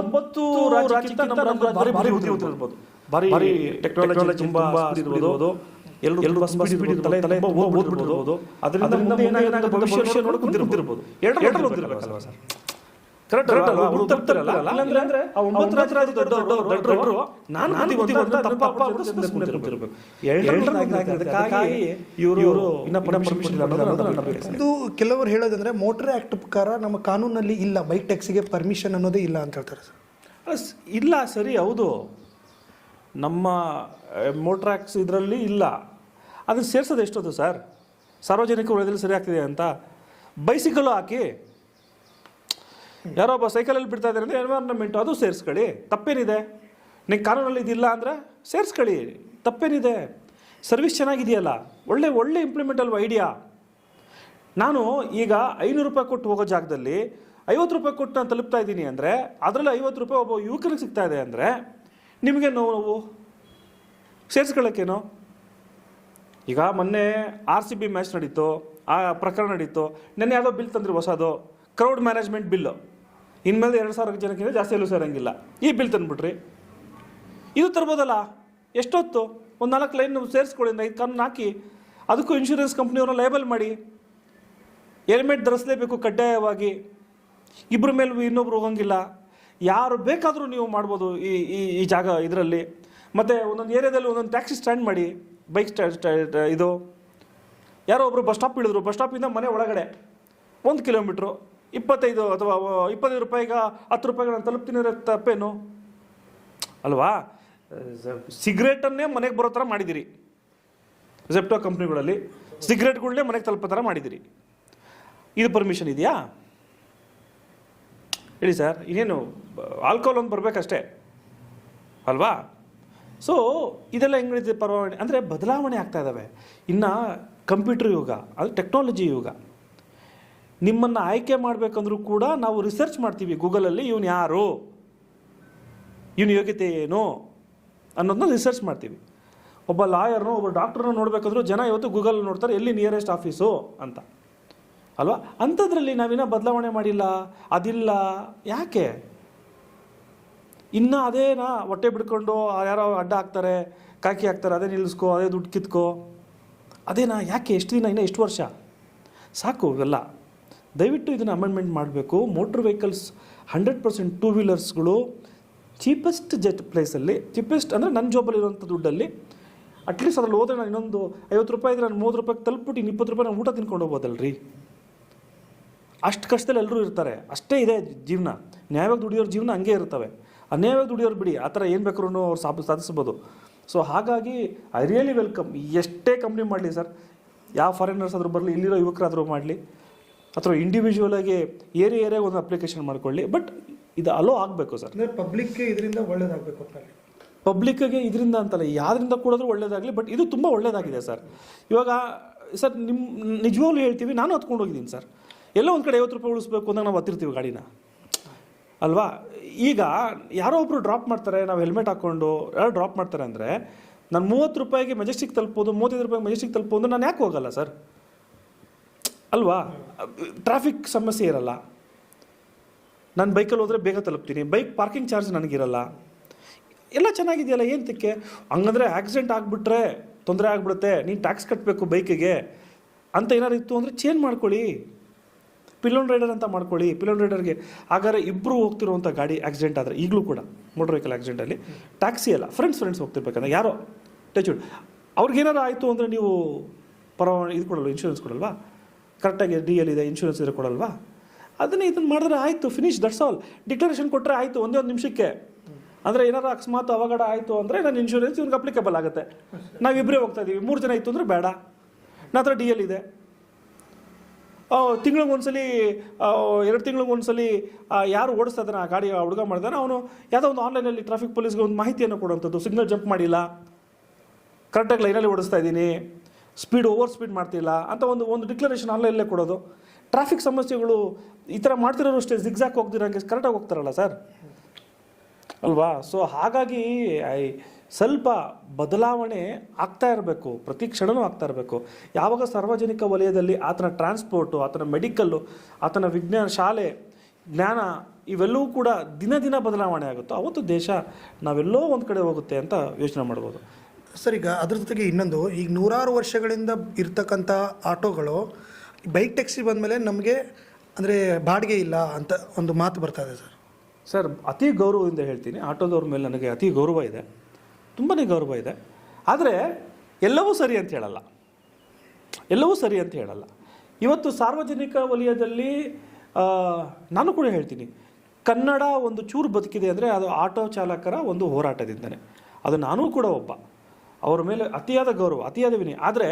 ಒಂಬತ್ತು ರಾಜ್ಯಕ್ಕಿಂತ ಭಾರಿ ಭಾರಿ ಇರ್ಬೋದು. ಟೆಕ್ನಾಲಜಿ ತುಂಬಾ ಇರ್ಬೋದು. ಎಲ್ಲರೂ ಎಲ್ಲರೂ ಸ್ಪೀಡ್ ಇರ್ಬೋದು. ತಲೆ ತಲೆ ಓದ್ಬಿಟ್ಟಿರ್ಬೋದು. ಅದರಿಂದ ಮುಂದೆ ಏನಾಗುತ್ತೆ ಭವಿಷ್ಯ ನೋಡ್ಕೊಂತಿರ್ಬೋದು ಎರಡರಲ್ಲಿ ಒಂದಿರ್ಬೇಕಲ್ವಾ ಸರ್? ಕರೆಕ್ಟ್ ಅಂದ್ರೆ ಒಂಬತ್ತು ದೊಡ್ಡ ದೊಡ್ಡ ನಾನು ತಪ್ಪ ಅಪ್ಪ ಕುಂತಿರ್ಬೇಕು. ಇವರು ಇನ್ನ ಪರ್ಮಿಷನ್ ಇಲ್ಲ ಅನ್ನೋದು ನನ್ನ ಅಭಿಪ್ರಾಯ. ಇದು ಕೆಲವರು ಹೇಳೋದಂದ್ರೆ ಮೋಟರ್ ಆಕ್ಟ್ ಪ್ರಕಾರ ನಮ್ಮ ಕಾನೂನಲ್ಲಿ ಇಲ್ಲ ಬೈಕ್ ಟ್ಯಾಕ್ಸಿಗೆ ಪರ್ಮಿಷನ್ ಅನ್ನೋದೇ ಇಲ್ಲ ಅಂತ ಹೇಳ್ತಾರೆ ಸರ್. ಇಲ್ಲ ಸರಿ ಹೌದು. ನಮ್ಮ ಮೋಟರ್ ಆಕ್ಸ್ ಇದರಲ್ಲಿ ಇಲ್ಲ. ಅದನ್ನ ಸೇರ್ಸೋದು ಎಷ್ಟೊತ್ತು ಸರ್? ಸಾರ್ವಜನಿಕ ವಲಯದಲ್ಲಿ ಸರಿ ಆಗ್ತಿದೆ ಅಂತ? ಬೈಸಿಕಲ್ಲು ಹಾಕಿ ಯಾರೋ ಒಬ್ಬ ಸೈಕಲಲ್ಲಿ ಬಿಡ್ತಾ ಇದ್ದಾರೆ ಅಂದರೆ ಎನ್ವೈರನ್ಮೆಂಟು ಅದು ಸೇರಿಸ್ಕೊಳ್ಳಿ. ತಪ್ಪೇನಿದೆ? ನಿಂಗೆ ಕಾನೂನಲ್ಲಿ ಇದಿಲ್ಲ ಅಂದರೆ ಸೇರಿಸ್ಕೊಳ್ಳಿ. ತಪ್ಪೇನಿದೆ? ಸರ್ವಿಸ್ ಚೆನ್ನಾಗಿದೆಯಲ್ಲ? ಒಳ್ಳೆ ಒಳ್ಳೆ ಇಂಪ್ಲಿಮೆಂಟ್ ಅಲ್ವ ಐಡಿಯಾ ನಾನು ಈಗ ಐನೂರು ರೂಪಾಯಿ ಕೊಟ್ಟು ಹೋಗೋ ಜಾಗದಲ್ಲಿ ಐವತ್ತು ರೂಪಾಯಿ ಕೊಟ್ಟು ನಾನು ತಲುಪ್ತಾ ಇದ್ದೀನಿ ಅಂದರೆ ಅದರಲ್ಲಿ ಐವತ್ತು ರೂಪಾಯಿ ಒಬ್ಬ ಯುವಕನಿಗೆ ಸಿಗ್ತಾ ಇದೆ ಅಂದರೆ ನಿಮಗೆ ನೋವು? ಸೇರಿಸ್ಕೊಳ್ಳೋಕ್ಕೇನು? ಈಗ ಮೊನ್ನೆ ಆರ್ ಸಿ ಬಿ ಮ್ಯಾಚ್ ನಡೀತು, ಆ ಪ್ರಕರಣ ನಡೀತು. ನೆನ್ನೆ ಯಾವುದೋ ಬಿಲ್ ತಂದ್ರೆ ಹೊಸದು? ಕ್ರೌಡ್ ಮ್ಯಾನೇಜ್ಮೆಂಟ್ ಬಿಲ್ಲು ಇನ್ಮೇಲೆ ಎರಡು ಸಾವಿರ ಜನಕ್ಕಿಂತ ಜಾಸ್ತಿ ಎಲ್ಲೂ ಸೇರಂಗಿಲ್ಲ. ಈ ಬಿಲ್ ತಂದುಬಿಟ್ರಿ. ಇದು ತರ್ಬೋದಲ್ಲ? ಎಷ್ಟೊತ್ತು? ಒಂದು ನಾಲ್ಕು ಲೈನ್ ಸೇರಿಸ್ಕೊಳ್ಳಿ ಐದು ಕಾನೂನು ಹಾಕಿ. ಅದಕ್ಕೂ ಇನ್ಶೂರೆನ್ಸ್ ಕಂಪ್ನಿಯವ್ರನ್ನ ಲೇಬಲ್ ಮಾಡಿ. ಹೆಲ್ಮೆಟ್ ಧರಿಸಲೇಬೇಕು ಕಡ್ಡಾಯವಾಗಿ. ಇಬ್ಬರ ಮೇಲೂ ಇನ್ನೊಬ್ರು ಹೋಗಂಗಿಲ್ಲ. ಯಾರು ಬೇಕಾದರೂ ನೀವು ಮಾಡ್ಬೋದು ಈ ಈ ಈ ಜಾಗ ಇದರಲ್ಲಿ. ಮತ್ತು ಒಂದೊಂದು ಏರಿಯಾದಲ್ಲಿ ಒಂದೊಂದು ಟ್ಯಾಕ್ಸಿ ಸ್ಟ್ಯಾಂಡ್ ಮಾಡಿ. ಬೈಕ್ ಇದು. ಯಾರೋ ಒಬ್ಬರು ಬಸ್ ಸ್ಟಾಪ್ ಇಳಿದ್ರು. ಬಸ್ ಸ್ಟಾಪಿಂದ ಮನೆ ಒಳಗಡೆ. ಒಂದು ಕಿಲೋಮೀಟ್ರು. ಇಪ್ಪತ್ತೈದು ಅಥವಾ ಇಪ್ಪತ್ತೈದು ರೂಪಾಯಿಗೆ ಹತ್ತು ರೂಪಾಯಿಗೆ ನಾನು ತಲುಪ್ತೀನಿ ತಪ್ಪೇನು? ಅಲ್ವಾ? ಸಿಗರೇಟನ್ನೇ ಮನೆಗೆ ಬರೋ ಥರ ಮಾಡಿದ್ದೀರಿ ಜೆಪ್ಟೋ ಕಂಪ್ನಿಗಳಲ್ಲಿ ಸಿಗರೇಟ್ಗಳನ್ನೇ ಮನೆಗೆ ತಲುಪೋ ಥರ ಮಾಡಿದ್ದೀರಿ ಇದು ಪರ್ಮಿಷನ್ ಇದೆಯಾ? ಹೇಳಿ ಸರ್, ಇನ್ನೇನು ಆಲ್ಕೋಹಾಲ್ ಒಂದು ಬರಬೇಕಷ್ಟೇ. ಅಲ್ವಾ? ಸೊ ಇದೆಲ್ಲ ಹೆಂಗಿದೆ ಪರವಾಗಿ ಅಂದರೆ ಬದಲಾವಣೆ ಆಗ್ತಾ ಇದ್ದಾವೆ ಇನ್ನು ಕಂಪ್ಯೂಟರ್ ಯುಗ ಅದು ಟೆಕ್ನಾಲಜಿ ಯುಗ. ನಿಮ್ಮನ್ನು ಆಯ್ಕೆ ಮಾಡಬೇಕಂದ್ರೂ ಕೂಡ ನಾವು ರಿಸರ್ಚ್ ಮಾಡ್ತೀವಿ ಗೂಗಲಲ್ಲಿ, ಇವನು ಯಾರು? ಇವನ ಯೋಗ್ಯತೆ ಏನು? ಅನ್ನೋದನ್ನ ರಿಸರ್ಚ್ ಮಾಡ್ತೀವಿ. ಒಬ್ಬ ಲಾಯರ್ನು, ಒಬ್ಬ ಡಾಕ್ಟ್ರನ್ನ ನೋಡಬೇಕಂದ್ರೂ ಜನ ಇವತ್ತು ಗೂಗಲ್ ನೋಡ್ತಾರೆ, ಎಲ್ಲಿ ನಿಯರೆಸ್ಟ್ ಆಫೀಸು ಅಂತ. ಅಲ್ವಾ? ಅಂಥದ್ರಲ್ಲಿ ನಾವಿನ್ನ ಬದಲಾವಣೆ ಮಾಡಿಲ್ಲ. ಅದಿಲ್ಲ. ಯಾಕೆ? ಇನ್ನು ಅದೇನಾ ಹೊಟ್ಟೆ ಬಿಡ್ಕೊಂಡು ಯಾರೋ ಅಡ್ಡ ಹಾಕ್ತಾರೆ, ಕಾಕಿ ಹಾಕ್ತಾರೆ, ಅದೇ ನಿಲ್ಲಿಸ್ಕೋ, ಅದೇ ದುಡ್ಡು ಕಿತ್ಕೋ. ಅದೇನಾ? ಯಾಕೆ? ಎಷ್ಟು ದಿನ ಇನ್ನೂ? ಎಷ್ಟು ವರ್ಷ? ಸಾಕು ಇವೆಲ್ಲ. ದಯವಿಟ್ಟು ಇದನ್ನು ಅಮೆಂಡ್ಮೆಂಟ್ ಮಾಡಬೇಕು. Motor vehicles hundred percent two ವೀಲರ್ಸ್ಗಳು cheapest jet ಪ್ಲೇಸಲ್ಲಿ ಚೀಪೆಸ್ಟ್ ಅಂದರೆ ನನ್ನ ಜಾಬಲ್ಲಿರುವಂಥ ದುಡ್ಡಲ್ಲಿ ಅಟ್ಲೀಸ್ಟ್ ಅದ್ರಲ್ಲಿ ಹೋದ್ರೆ ನಾನು ಇನ್ನೊಂದು ಐವತ್ತು ರೂಪಾಯಿ ಇದ್ರೆ ನಾನು ಮೂವತ್ತು ರೂಪಾಯಿಗೆ ತಲುಪ್ಬಿಟ್ಟು ಇನ್ನು ಇಪ್ಪತ್ತು ರೂಪಾಯಿ ನಾನು ಊಟ ತಿನ್ಕೊಂಡು ಹೋಗ್ಬೋದಲ್ರಿ? ಅಷ್ಟು ಕಷ್ಟದಲ್ಲಿ ಎಲ್ಲರೂ ಇರ್ತಾರೆ. ಅಷ್ಟೇ ಇದೆ ಜೀವನ. ನ್ಯಾಯವಾಗಿ ದುಡಿಯೋರ ಜೀವನ ಹಂಗೆ ಇರ್ತವೆ. ಅನ್ಯಾಯವಾಗಿ ದುಡಿಯೋರು ಬಿಡಿ, ಆ ಥರ ಏನು ಬೇಕಾದ್ರೂ ಅವ್ರು ಸಾಬ್, ಸಾಧಿಸ್ಬೋದು. ಸೊ ಹಾಗಾಗಿ ಐ ರಿಯಲಿ ವೆಲ್ಕಮ್ ಎಷ್ಟೇ ಕಂಪ್ನಿ ಮಾಡಲಿ ಸರ್, ಯಾವ ಫಾರಿನರ್ಸ್ ಆದರೂ ಬರಲಿ, ಇಲ್ಲಿರೋ ಯುವಕರಾದರೂ ಮಾಡಲಿ ಅಥವಾ ಇಂಡಿವಿಜುವಲ್ ಆಗಿ ಏರಿಯಾ ಏರಿಯಾಗೆ ಒಂದು ಅಪ್ಲಿಕೇಶನ್ ಮಾಡ್ಕೊಳ್ಳಿ. ಬಟ್ ಇದು ಅಲೋ ಆಗಬೇಕು ಸರ್. ಅಂದರೆ ಪಬ್ಲಿಕ್ಗೆ ಇದರಿಂದ ಒಳ್ಳೇದಾಗಬೇಕು ಪಬ್ಲಿಕ್ಗೆ ಇದರಿಂದ ಅಂತಲ್ಲ ಯಾರಿಂದ ಕೂಡಿದ್ರೂ ಒಳ್ಳೇದಾಗಲಿ ಬಟ್ ಇದು ತುಂಬ ಒಳ್ಳೇದಾಗಿದೆ ಸರ್. ಇವಾಗ ಸರ್ ನಿಮ್ಮ ನಿಜವಾಗ್ಲೂ ಹೇಳ್ತೀವಿ ನಾನು ಹತ್ಕೊಂಡು ಹೋಗಿದ್ದೀನಿ ಸರ್. ಎಲ್ಲ ಒಂದು ಕಡೆ ಐವತ್ತು ರೂಪಾಯಿ ಉಳಿಸ್ಬೇಕು ಅಂದಾಗ ನಾವು ಹತ್ತಿರ್ತೀವಿ ಗಾಡಿನ. ಅಲ್ವಾ? ಈಗ ಯಾರೋ ಒಬ್ರು ಡ್ರಾಪ್ ಮಾಡ್ತಾರೆ ನಾವು ಹೆಲ್ಮೆಟ್ ಹಾಕ್ಕೊಂಡು ಯಾರು ಡ್ರಾಪ್ ಮಾಡ್ತಾರೆ ಅಂದರೆ ನಾನು ಮೂವತ್ತು ರೂಪಾಯಿಗೆ ಮೆಜೆಸ್ಟಿಕ್ ತಲುಪೋದು ಮೂವತ್ತೈದು ರೂಪಾಯಿಗೆ ಮೆಜೆಸ್ಟಿಕ್ ತಲುಪೋದು ನಾನು ಯಾಕೆ ಹೋಗಲ್ಲ ಸರ್? ಅಲ್ವಾ? ಟ್ರಾಫಿಕ್ ಸಮಸ್ಯೆ ಇರಲ್ಲ. ನಾನು ಬೈಕಲ್ಲಿ ಹೋದರೆ ಬೇಗ ತಲುಪ್ತೀನಿ. ಬೈಕ್ ಪಾರ್ಕಿಂಗ್ ಚಾರ್ಜ್ ನನಗಿರಲ್ಲ. ಎಲ್ಲ ಚೆನ್ನಾಗಿದೆಯಲ್ಲ ಏನಕ್ಕೆ ಹಂಗಂದ್ರೆ ಆಕ್ಸಿಡೆಂಟ್ ಆಗಿಬಿಟ್ರೆ ತೊಂದರೆ ಆಗಿಬಿಡುತ್ತೆ. ನೀನು ಟ್ಯಾಕ್ಸ್ ಕಟ್ಟಬೇಕು ಬೈಕಿಗೆ ಅಂತ ಏನಾರು ಇತ್ತು ಅಂದರೆ ಚೇಂಜ್ ಮಾಡ್ಕೊಳ್ಳಿ. ಪಿಲೋನ್ ರೈಡರ್ ಅಂತ ಮಾಡ್ಕೊಳ್ಳಿ. ಪಿಲೋನ್ ರೈಡರ್ಗೆ ಹಾಗಾದ್ರೆ ಇಬ್ಬರು ಹೋಗ್ತಿರುವಂಥ ಗಾಡಿ ಆಕ್ಸಿಡೆಂಟ್ ಆದರೆ, ಈಗಲೂ ಕೂಡ ಮೋಟರ್ ವೆಹಿಕಲ್ ಆಕ್ಸಿಡೆಂಟಲ್ಲಿ ಟ್ಯಾಕ್ಸಿ ಅಲ್ಲ ಫ್ರೆಂಡ್ಸ್ ಫ್ರೆಂಡ್ಸ್ ಹೋಗ್ತಿರ್ಬೇಕಂದ್ರೆ, ಯಾರೋ ಟಚ್ ಅವ್ರಿಗೇನಾರು ಆಯಿತು ಅಂದರೆ ನೀವು ಪರವಾಗಿ ಇದು ಕೊಡಲ್ವ ಇನ್ಶೂರೆನ್ಸ್ ಕೊಡಲ್ವಾ? ಕರೆಕ್ಟಾಗಿ ಡಿ ಎಲ್ ಇದೆ ಇನ್ಶೂರೆನ್ಸ್ ಇದ್ರೆ ಕೊಡಲ್ವಾ? ಅದನ್ನೇ ಇದನ್ನು ಮಾಡಿದ್ರೆ ಆಯಿತು ಫಿನಿಶ್ ದಟ್ಸ್ ಆಲ್ ಡಿಕ್ಲರೇಷನ್ ಕೊಟ್ಟರೆ ಆಯಿತು ಒಂದೇ ಒಂದು ನಿಮಿಷಕ್ಕೆ. ಅಂದರೆ ಏನಾರು ಅಕಸ್ಮಾತ್ ಅವಘಡ ಆಯಿತು ಅಂದರೆ ನನ್ನ ಇನ್ಶೂರೆನ್ಸ್ ಇವ್ನಿಗೆ ಅಪ್ಲಿಕೇಬಲ್ ಆಗುತ್ತೆ. ನಾವಿಬ್ಬರೇ ಹೋಗ್ತಾ ಇದ್ದೀವಿ ಮೂರು ಜನ ಇತ್ತು ಅಂದರೆ ಬೇಡ. ನನ್ನ ಡಿ ಎಲ್ ಇದೆ. ತಿಂಗಳಿಗೆ ಒಂದ್ಸಲಿ ಎರಡು ತಿಂಗಳಿಗೆ ಒಂದ್ಸಲಿ ಆ, ಯಾರು ಓಡಿಸ್ತಾ ಇದ್ದಾನೆ ಆ ಗಾಡಿ ಹುಡುಗ ಮಾಡಿದಾನೆ ಅವನು ಯಾವುದೋ ಒಂದು ಆನ್ಲೈನಲ್ಲಿ ಟ್ರಾಫಿಕ್ ಪೊಲೀಸ್ಗೆ ಒಂದು ಮಾಹಿತಿಯನ್ನು ಕೊಡುವಂಥದ್ದು ಸಿಗ್ನಲ್ ಜಂಪ್ ಮಾಡಿಲ್ಲ. ಕರೆಕ್ಟಾಗಿ ಲೈನಲ್ಲಿ ಓಡಿಸ್ತಾ ಇದ್ದೀನಿ. ಸ್ಪೀಡ್ ಓವರ್ ಸ್ಪೀಡ್ ಮಾಡ್ತಿಲ್ಲ ಅಂತ ಒಂದು ಒಂದು ಡಿಕ್ಲರೇಷನ್ ಇಲ್ಲೇ ಕೊಡೋದು. ಟ್ರಾಫಿಕ್ ಸಮಸ್ಯೆಗಳು ಈ ಥರ ಮಾಡ್ತಿರೋರು ಅಷ್ಟೇ ಜಿಗ್ಜಾಕ್ ಹೋಗ್ದಿರಂಗೆ ಕರೆಕ್ಟಾಗಿ ಹೋಗ್ತಾರಲ್ಲ ಸರ್ ಅಲ್ವಾ? ಸೊ ಹಾಗಾಗಿ ಐ ಸ್ವಲ್ಪ ಬದಲಾವಣೆ ಆಗ್ತಾ ಇರಬೇಕು. ಪ್ರತಿ ಕ್ಷಣವೂ ಆಗ್ತಾ ಇರಬೇಕು. ಯಾವಾಗ ಸಾರ್ವಜನಿಕ ವಲಯದಲ್ಲಿ ಆತನ ಟ್ರಾನ್ಸ್ಪೋರ್ಟು ಆತನ ಮೆಡಿಕಲ್ಲು ಆತನ ವಿಜ್ಞಾನ ಶಾಲೆ, ಜ್ಞಾನ ಇವೆಲ್ಲವೂ ಕೂಡ ದಿನ ದಿನ ಬದಲಾವಣೆ ಆಗುತ್ತೋ, ಅವತ್ತು ದೇಶ ನಾವೆಲ್ಲೋ ಒಂದು ಕಡೆ ಹೋಗುತ್ತೆ ಅಂತ ಯೋಚನೆ ಮಾಡ್ಬೋದು. ಸರ್, ಈಗ ಅದ್ರ ಜೊತೆಗೆ ಇನ್ನೊಂದು, ಈಗ ನೂರಾರು ವರ್ಷಗಳಿಂದ ಇರ್ತಕ್ಕಂಥ ಆಟೋಗಳು, ಬೈಕ್ ಟ್ಯಾಕ್ಸಿ ಬಂದಮೇಲೆ ನಮಗೆ ಅಂದರೆ ಬಾಡಿಗೆ ಇಲ್ಲ ಅಂತ ಒಂದು ಮಾತು ಬರ್ತಾ ಇದೆ ಸರ್. ಸರ್, ಅತಿ ಗೌರವದಿಂದ ಹೇಳ್ತೀನಿ, ಆಟೋದವ್ರ ಮೇಲೆ ನನಗೆ ಅತಿ ಗೌರವ ಇದೆ ತುಂಬಾ ಗೌರವ ಇದೆ. ಆದರೆ, ಎಲ್ಲವೂ ಸರಿ ಅಂತ ಹೇಳಲ್ಲ. ಎಲ್ಲವೂ ಸರಿ ಅಂತ ಹೇಳಲ್ಲ. ಇವತ್ತು ಸಾರ್ವಜನಿಕ ವಲಯದಲ್ಲಿ ನಾನು ಕೂಡ ಹೇಳ್ತೀನಿ, ಕನ್ನಡ ಒಂದು ಚೂರು ಬದುಕಿದೆ ಅಂದರೆ ಅದು ಆಟೋ ಚಾಲಕರ ಒಂದು ಹೋರಾಟದಿಂದನೇ. ಅದು ನಾನೂ ಕೂಡ ಒಬ್ಬ. ಅವರ ಮೇಲೆ ಅತಿಯಾದ ಗೌರವ ಅತಿಯಾದ ವಿನಯ. ಆದರೆ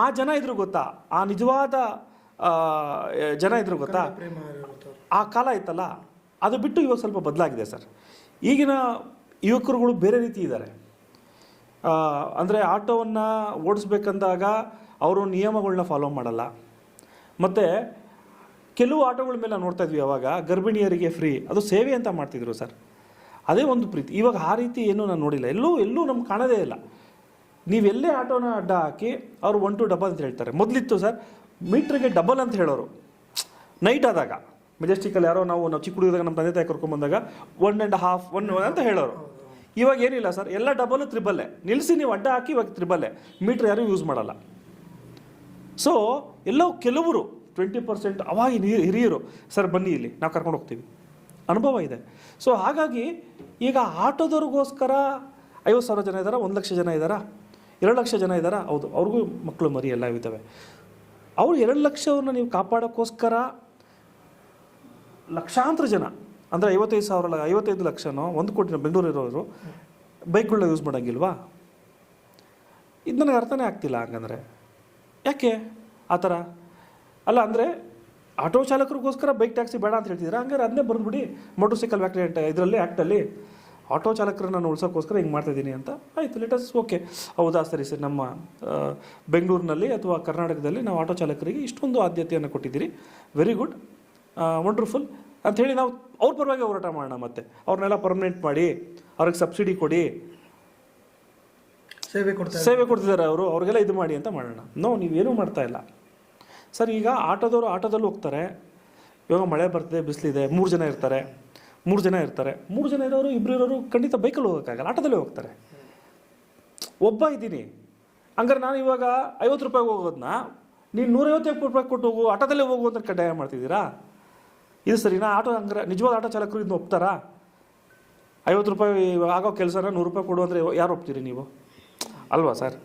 ಆ ಜನ ಇದ್ರು ಗೊತ್ತಾ? ಆ ನಿಜವಾದ ಜನ ಇದ್ರು ಗೊತ್ತಾ? ಆ ಕಾಲ ಇತ್ತಲ್ಲ ಅದು ಬಿಟ್ಟು ಇವಾಗ ಸ್ವಲ್ಪ ಬದಲಾಗಿದೆ ಸರ್. ಈಗಿನ ಯುವಕರುಗಳು ಬೇರೆ ರೀತಿ ಇದ್ದಾರೆ. ಅಂದರೆ ಆಟೋವನ್ನು ಓಡಿಸ್ಬೇಕಂದಾಗ ಅವರು ನಿಯಮಗಳನ್ನ ಫಾಲೋ ಮಾಡಲ್ಲ. ಮತ್ತು ಕೆಲವು ಆಟೋಗಳ ಮೇಲೆ ನಾವು ನೋಡ್ತಾ ಇದ್ವಿ ಅವಾಗ ಗರ್ಭಿಣಿಯರಿಗೆ ಫ್ರೀ ಅದು ಸೇವೆ ಅಂತ ಮಾಡ್ತಿದ್ರು ಸರ್. ಅದೇ ಒಂದು ಪ್ರೀತಿ. ಇವಾಗ ಆ ರೀತಿ ಏನೂ ನಾನು ನೋಡಿಲ್ಲ. ಎಲ್ಲೂ ಎಲ್ಲೂ ನಮ್ಗೆ ಕಾಣೋದೇ ಇಲ್ಲ. ನೀವೆಲ್ಲೇ ಆಟೋನ ಅಡ್ಡ ಹಾಕಿ ಅವರು ಒನ್ ಟು ಡಬಲ್ ಅಂತ ಹೇಳ್ತಾರೆ. ಮೊದಲಿತ್ತು ಸರ್, ಮೀಟ್ರಿಗೆ ಡಬಲ್ ಅಂತ ಹೇಳೋರು. ನೈಟ್ ಆದಾಗ ಮೆಜೆಸ್ಟಿಕಲ್ಲಿ ಯಾರೋ ನಾವು ನಾವು ಚಿಕ್ಕ ಹುಡುಗಿದಾಗ ನಮ್ಮ ತಂದೆ ತಾಯಿ ಕರ್ಕೊಂಬಂದಾಗ ಒನ್ ಆ್ಯಂಡ್ ಹಾಫ್ ಒನ್ ಅಂತ ಹೇಳೋರು. ಇವಾಗ ಏನಿಲ್ಲ ಸರ್, ಎಲ್ಲ ಡಬಲ್ ತ್ರಿಬಲ್ಲೇ ನಿಲ್ಲಿಸಿ ನೀವು ಅಡ್ಡ ಹಾಕಿ ಇವಾಗ ತ್ರಿಬಲ್ಲೇ ಮೀಟ್ರ್ ಯಾರೂ ಯೂಸ್ ಮಾಡಲ್ಲ. ಸೊ ಎಲ್ಲೋ ಕೆಲವರು ಟ್ವೆಂಟಿ ಪರ್ಸೆಂಟ್ ಅವಾಗ ಹಿರಿ- ಹಿರಿಯರು, ಸರ್, ಬನ್ನಿ ಇಲ್ಲಿ, ನಾವು ಕರ್ಕೊಂಡು ಹೋಗ್ತೀವಿ. ಅನುಭವ ಇದೆ. ಸೊ ಹಾಗಾಗಿ ಈಗ ಆಟೋದವ್ರಿಗೋಸ್ಕರ ಐವತ್ತು ಸಾವಿರ ಜನ ಇದ್ದಾರಾ ಒಂದು ಲಕ್ಷ ಜನ ಇದ್ದಾರಾ ಎರಡು ಲಕ್ಷ ಜನ ಇದ್ದಾರಾ? ಹೌದು. ಅವ್ರಿಗೂ ಮಕ್ಕಳು ಮರಿ ಎಲ್ಲ ಇದ್ದಾವೆ ಅವ್ರು ಎರಡು ಲಕ್ಷವನ್ನು ನೀವು ಕಾಪಾಡೋಕ್ಕೋಸ್ಕರ ಲಕ್ಷಾಂತರ ಜನ, ಅಂದರೆ ಐವತ್ತೈದು ಸಾವಿರ ಐವತ್ತೈದು ಲಕ್ಷನೋ, ಒಂದು ಕೋಟಿ ಬೆಂಗಳೂರು ಇರೋರು ಬೈಕ್ಗಳನ್ನ ಯೂಸ್ ಮಾಡೋಂಗಿಲ್ವಾ? ಇದು ನನಗೆ ಅರ್ಥನೇ ಆಗ್ತಿಲ್ಲ ಹಂಗಂದರೆ. ಯಾಕೆ? ಆ ಥರ. ಅಲ್ಲ, ಅಂದರೆ ಆಟೋ ಚಾಲಕರಿಗೋಸ್ಕರ ಬೈಕ್ ಟ್ಯಾಕ್ಸಿ ಬೇಡ ಅಂತ ಹೇಳ್ತಿದ್ದೀರಾ? ಹಂಗಾರೆ ಅದನ್ನೇ ಬಂದುಬಿಡಿ ಮೋಟರ್ ಸೈಕಲ್ ಆ್ಯಕ್ಟ್ ಇದರಲ್ಲಿ ಆ್ಯಕ್ಟಲ್ಲಿ ಆಟೋ ಚಾಲಕರನ್ನು ನಾನು ಉಳಿಸೋಕ್ಕೋಸ್ಕರ ಹಿಂಗೆ ಮಾಡ್ತಾಯಿದ್ದೀನಿ ಅಂತ ಆಯಿತು ಲೆಟಸ್ ಓಕೆ ಹೌದಾ ಸರಿ ಸರ್ ನಮ್ಮ ಬೆಂಗಳೂರಿನಲ್ಲಿ ಅಥವಾ ಕರ್ನಾಟಕದಲ್ಲಿ ನಾವು ಆಟೋ ಚಾಲಕರಿಗೆ ಇಷ್ಟೊಂದು ಆದ್ಯತೆಯನ್ನು ಕೊಟ್ಟಿದ್ದೀರಿ. ವೆರಿ ಗುಡ್ ವಂಡರ್ಫುಲ್ ಅಂಥೇಳಿ ನಾವು ಅವ್ರ ಪರವಾಗಿ ಹೋರಾಟ ಮಾಡೋಣ ಮತ್ತೆ. ಅವ್ರನ್ನೆಲ್ಲ ಪರ್ಮನೆಂಟ್ ಮಾಡಿ ಅವ್ರಿಗೆ ಸಬ್ಸಿಡಿ ಕೊಡಿ. ಸೇವೆ ಕೊಡ್ತಾರೆ ಸೇವೆ ಕೊಡ್ತಿದ್ದಾರೆ ಅವರು ಅವ್ರಿಗೆಲ್ಲ ಇದು ಮಾಡಿ ಅಂತ ಮಾಡೋಣ. ನೋ ನೀವೇನು ಮಾಡ್ತಾ ಇಲ್ಲ. ಸರ್ ಈಗ ಆಟೋದವರು ಆಟೋದಲ್ಲಿ ಹೋಗ್ತಾರೆ. ಇವಾಗ ಮಳೆ ಬರ್ತಿದೆ ಬಿಸಿಲಿದೆ ಮೂರು ಜನ ಇರ್ತಾರೆ. ಮೂರು ಜನ ಇರ್ತಾರೆ. ಮೂರು ಜನ ಇರೋರು ಇಬ್ಬರು ಇರೋರು ಖಂಡಿತ ಬೈಕಲ್ಲಿ ಹೋಗೋಕ್ಕಾಗಲ್ಲ, ಆಟೋದಲ್ಲಿ ಹೋಗ್ತಾರೆ. ಒಬ್ಬ ಇದ್ದೀನಿ. ಹಂಗಾರೆ ನಾನು ಇವಾಗ ಐವತ್ತು ರೂಪಾಯಿಗೆ ಹೋಗೋದನ್ನ ನೀನು ನೂರೈವತ್ತು ರೂಪಾಯಿ ಕೊಟ್ಟು ಹೋಗು, ಆಟೋದಲ್ಲೇ ಹೋಗು ಅಂತ ಕಡ್ಡಾಯ ಮಾಡ್ತಿದ್ದೀರಾ? ಇದು ಸರಿನಾ? ಆಟೋ ಹಂಗಾರೆ ನಿಜವಾದ ಆಟೋ ಚಾಲಕರು ಇದನ್ನ ಒಪ್ತಾರಾ? ಐವತ್ತು ರೂಪಾಯಿ ಆಗೋ ಕೆಲಸನ ನೂರು ರೂಪಾಯಿ ಕೊಡು ಅಂದರೆ ಯಾರು ಒಪ್ತೀರಿ ನೀವು? ಅಲ್ವಾ ಸರ್?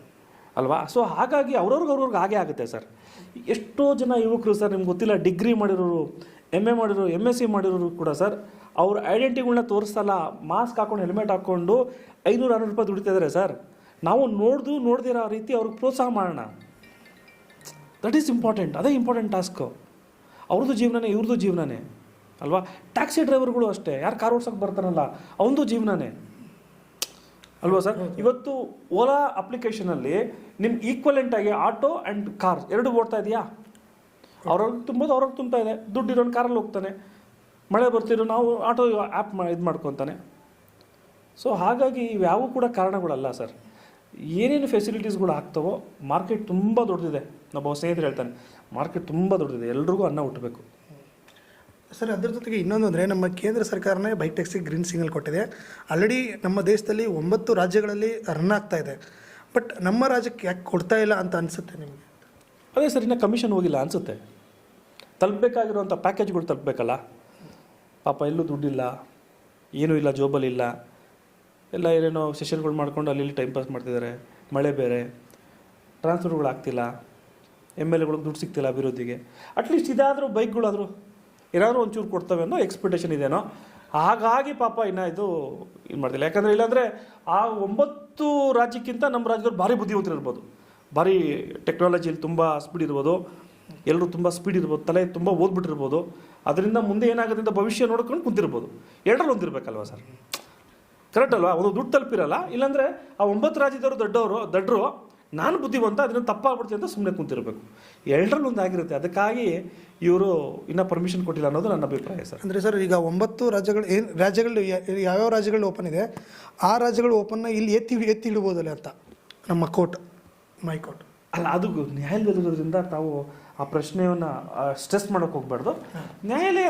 ಅಲ್ವಾ? ಸೊ ಹಾಗಾಗಿ ಅವ್ರವ್ರಿಗೆ ಅವ್ರವ್ರಿಗೆ ಹಾಗೆ ಆಗುತ್ತೆ ಸರ್. ಎಷ್ಟೋ ಜನ ಯುವಕರು ಸರ್, ನಿಮ್ಗೆ ಗೊತ್ತಿಲ್ಲ, ಡಿಗ್ರಿ ಮಾಡಿರೋರು ಎಂ ಎ ಮಾಡಿರೋರು ಎಂ ಎಸ್ ಸಿ ಮಾಡಿರೋರು ಕೂಡ ಸರ್ ಅವ್ರ ಐಡೆಂಟಿಗಳನ್ನ ತೋರಿಸಲ್ಲ ಮಾಸ್ಕ್ ಹಾಕೊಂಡು ಹೆಲ್ಮೆಟ್ ಹಾಕ್ಕೊಂಡು ಐನೂರು ಆರ್ನೂರು ರೂಪಾಯಿ ದುಡಿತಾ ಇದ್ದಾರೆ ಸರ್. ನಾವು ನೋಡ್ದು ನೋಡ್ದಿರೋ ರೀತಿ ಅವ್ರಿಗೆ ಪ್ರೋತ್ಸಾಹ ಮಾಡೋಣ. ದಟ್ ಈಸ್ ಇಂಪಾರ್ಟೆಂಟ್ ಅದೇ ಇಂಪಾರ್ಟೆಂಟ್ ಟಾಸ್ಕು ಅವ್ರದ್ದು ಜೀವನನೇ ಇವ್ರದ್ದು ಜೀವನನೇ. ಅಲ್ವಾ? ಟ್ಯಾಕ್ಸಿ ಡ್ರೈವರ್ಗಳು ಅಷ್ಟೇ. ಯಾರು ಕಾರ್ ಓಡ್ಸೋಕೆ ಬರ್ತಾರಲ್ಲ ಅವನದು ಜೀವನನೇ. ಅಲ್ವಾ ಸರ್? ಇವತ್ತು ಓಲಾ ಅಪ್ಲಿಕೇಶನಲ್ಲಿ ನಿಮ್ಮ ಈಕ್ವಲೆಂಟ್ ಆಗಿ ಆಟೋ ಆ್ಯಂಡ್ ಕಾರ್ ಎರಡು ಓಡ್ತಾ ಇದೆಯಾ? ಅವ್ರವ್ರಿಗೆ ತುಂಬೋದು ಅವ್ರವ್ರಿಗೆ ತುಂಬ್ತಾ ಇದೆ. ದುಡ್ಡು ಇರೋನ್ ಕಾರಲ್ಲಿ ಹೋಗ್ತಾನೆ. ಮಳೆ ಬರ್ತಿರೋ ನಾವು ಆಟೋ ಆ್ಯಪ್ ಮಾ ಇದು ಮಾಡ್ಕೊತಾನೆ. ಸೊ ಹಾಗಾಗಿ ಇವ್ಯಾವೂ ಕೂಡ ಕಾರಣಗಳಲ್ಲ ಸರ್. ಏನೇನು ಫೆಸಿಲಿಟೀಸ್ಗಳು ಆಗ್ತವೋ ಮಾರ್ಕೆಟ್ ತುಂಬ ದೊಡ್ಡದಿದೆ. ನಮ್ಮ ಸ್ನೇಹಿತರು ಹೇಳ್ತಾನೆ ಮಾರ್ಕೆಟ್ ತುಂಬ ದೊಡ್ಡದಿದೆ ಎಲ್ರಿಗೂ ಅನ್ನ ಹುಟ್ಟಬೇಕು ಸರ್ ಅದ್ರ ಜೊತೆಗೆ ಇನ್ನೊಂದು ಅಂದರೆ ನಮ್ಮ ಕೇಂದ್ರ ಸರ್ಕಾರನೇ ಬೈಟೆಕ್ಸಿಗೆ ಟ್ಯಾಕ್ಸಿ ಗ್ರೀನ್ ಸಿಗ್ನಲ್ ಕೊಟ್ಟಿದೆ. ಆಲ್ರೆಡಿ ನಮ್ಮ ದೇಶದಲ್ಲಿ ಒಂಬತ್ತು ರಾಜ್ಯಗಳಲ್ಲಿ ರನ್ ಆಗ್ತಾ ಇದೆ. ಬಟ್ ನಮ್ಮ ರಾಜ್ಯಕ್ಕೆ ಯಾಕೆ ಕೊಡ್ತಾ ಇಲ್ಲ ಅಂತ ಅನಿಸುತ್ತೆ ನಿಮಗೆ? ಅದೇ ಸರ್ ಇನ್ನೂ ಕಮಿಷನ್ ಹೋಗಿಲ್ಲ ಅನಿಸುತ್ತೆ. ತಲುಪಬೇಕಾಗಿರುವಂಥ ಪ್ಯಾಕೇಜ್ಗಳು ತಲುಪಬೇಕಲ್ಲ? ಪಾಪ ಎಲ್ಲೂ ದುಡ್ಡಿಲ್ಲ, ಏನೂ ಇಲ್ಲ ಜೋಬಲ್ಲಿಲ್ಲ ಎಲ್ಲ ಏನೇನೋ ಸೆಷನ್ಗಳು ಮಾಡ್ಕೊಂಡು ಅಲ್ಲಿ ಟೈಮ್ ಪಾಸ್ ಮಾಡ್ತಿದ್ದಾರೆ. ಮಳೆ ಬೇರೆ ಟ್ರಾನ್ಸ್ಫರ್ಗಳು ಆಗ್ತಿಲ್ಲ ಎಂ ಎಲ್ ಎಗಳಿಗೆ ದುಡ್ಡು ಸಿಗ್ತಿಲ್ಲ ಅಭಿವೃದ್ಧಿಗೆ. ಅಟ್ಲೀಸ್ಟ್ ಇದಾದರೂ ಬೈಕ್ಗಳಾದರೂ ಏನಾದರೂ ಒಂಚೂರು ಕೊಡ್ತವೆ ಅನ್ನೋ ಎಕ್ಸ್ಪೆಕ್ಟೇಷನ್ ಇದೇನೋ. ಹಾಗಾಗಿ ಪಾಪ ಇನ್ನೂ ಇದು ಇದು ಮಾಡ್ತಿಲ್ಲ. ಯಾಕಂದರೆ ಇಲ್ಲಾಂದರೆ ಆ ಒಂಬತ್ತು ರಾಜ್ಯಕ್ಕಿಂತ ನಮ್ಮ ರಾಜ್ಯದವ್ರು ಭಾರಿ ಬುದ್ಧಿವಂತರು ಇರ್ಬೋದು. ಭಾರಿ ಟೆಕ್ನಾಲಜಿಯಲ್ಲಿ ತುಂಬ ಸ್ಪೀಡ್ ಇರ್ಬೋದು. ಎಲ್ಲರೂ ತುಂಬ ಸ್ಪೀಡ್ ಇರ್ಬೋದು ತಲೆ ತುಂಬ ಓದ್ಬಿಟ್ಟಿರ್ಬೋದು. ಅದರಿಂದ ಮುಂದೆ ಏನಾಗುತ್ತೆ ಅಂತ ಭವಿಷ್ಯ ನೋಡ್ಕೊಂಡು ಕುಂತಿರ್ಬೋದು. ಎರಡರಲ್ಲಿ ಒಂದಿರಬೇಕಲ್ವ ಸರ್? ಕರೆಕ್ಟ್ ಅಲ್ವಾ? ಒಂದು ದುಡ್ಡು ತಲುಪಿರಲ್ಲ ಇಲ್ಲಾಂದರೆ ಆ ಒಂಬತ್ತು ರಾಜ್ಯದವರು ದೊಡ್ಡವರು ದಡ್ಡರು ನಾನು ಬುದ್ಧಿವಂತ ಅದನ್ನು ತಪ್ಪಾಗ್ಬಿಡ್ತೀನಿ ಅಂತ ಸುಮ್ಮನೆ ಕುಂತಿರಬೇಕು. ಎರಡರಲ್ಲಿ ಒಂದಾಗಿರುತ್ತೆ ಅದಕ್ಕಾಗಿ ಇವರು ಇನ್ನೂ ಪರ್ಮಿಷನ್ ಕೊಟ್ಟಿಲ್ಲ ಅನ್ನೋದು ನನ್ನ ಅಭಿಪ್ರಾಯ ಸರ್. ಅಂದರೆ ಸರ್ ಈಗ ಒಂಬತ್ತು ರಾಜ್ಯಗಳು ಏನು ರಾಜ್ಯಗಳು ಯಾವ್ಯಾವ ರಾಜ್ಯಗಳು ಓಪನ್ ಇದೆ ಆ ರಾಜ್ಯಗಳು ಓಪನ್ನ ಇಲ್ಲಿ ಎತ್ತಿ ಎತ್ತಿ ಇಡ್ಬೋದಲ್ಲ ಅಂತ ನಮ್ಮ ಕೋರ್ಟ್ ಮೈ ಕೋರ್ಟ್ ಅಲ್ಲ ಅದು ನ್ಯಾಯಾಲಯದಲ್ಲಿರೋದ್ರಿಂದ ತಾವು ಆ ಪ್ರಶ್ನೆಯನ್ನು ಸ್ಟ್ರೆಸ್ ಮಾಡೋಕೆ ಹೋಗ್ಬಾರ್ದು. ನ್ಯಾಯಾಲಯ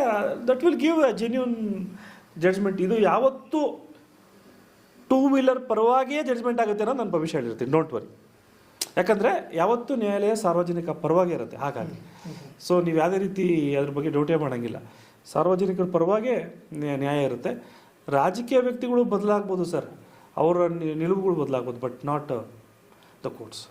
that will give a genuine judgement ಇದು ಯಾವತ್ತೂ ಟೂ ವೀಲರ್ ಪರವಾಗಿಯೇ ಜಡ್ಜ್ಮೆಂಟ್ ಆಗುತ್ತೆ ಅನ್ನೋ ನಾನು ಭವಿಷ್ಯ ಹೇಳಿರ್ತೀನಿ. ಡೋಂಟ್ ವರಿ ಯಾಕಂದರೆ ಯಾವತ್ತೂ ನ್ಯಾಯಾಲಯ ಸಾರ್ವಜನಿಕ ಪರವಾಗಿ ಇರುತ್ತೆ. ಹಾಗಾಗಿ. ಸೊ ನೀವು ಯಾವುದೇ ರೀತಿ ಅದ್ರ ಬಗ್ಗೆ ಡೌಟೇ ಮಾಡೋಂಗಿಲ್ಲ. ಸಾರ್ವಜನಿಕರ ಪರವಾಗೇ ನ್ಯಾ- ನ್ಯಾಯ ಇರುತ್ತೆ. ರಾಜಕೀಯ ವ್ಯಕ್ತಿಗಳು ಬದಲಾಗ್ಬೋದು ಸರ್ ಅವರ ನಿಲುವುಗಳು ಬದಲಾಗ್ಬೋದು ಬಟ್ ನಾಟ್ ದ ಕೋರ್ಟ್ಸ್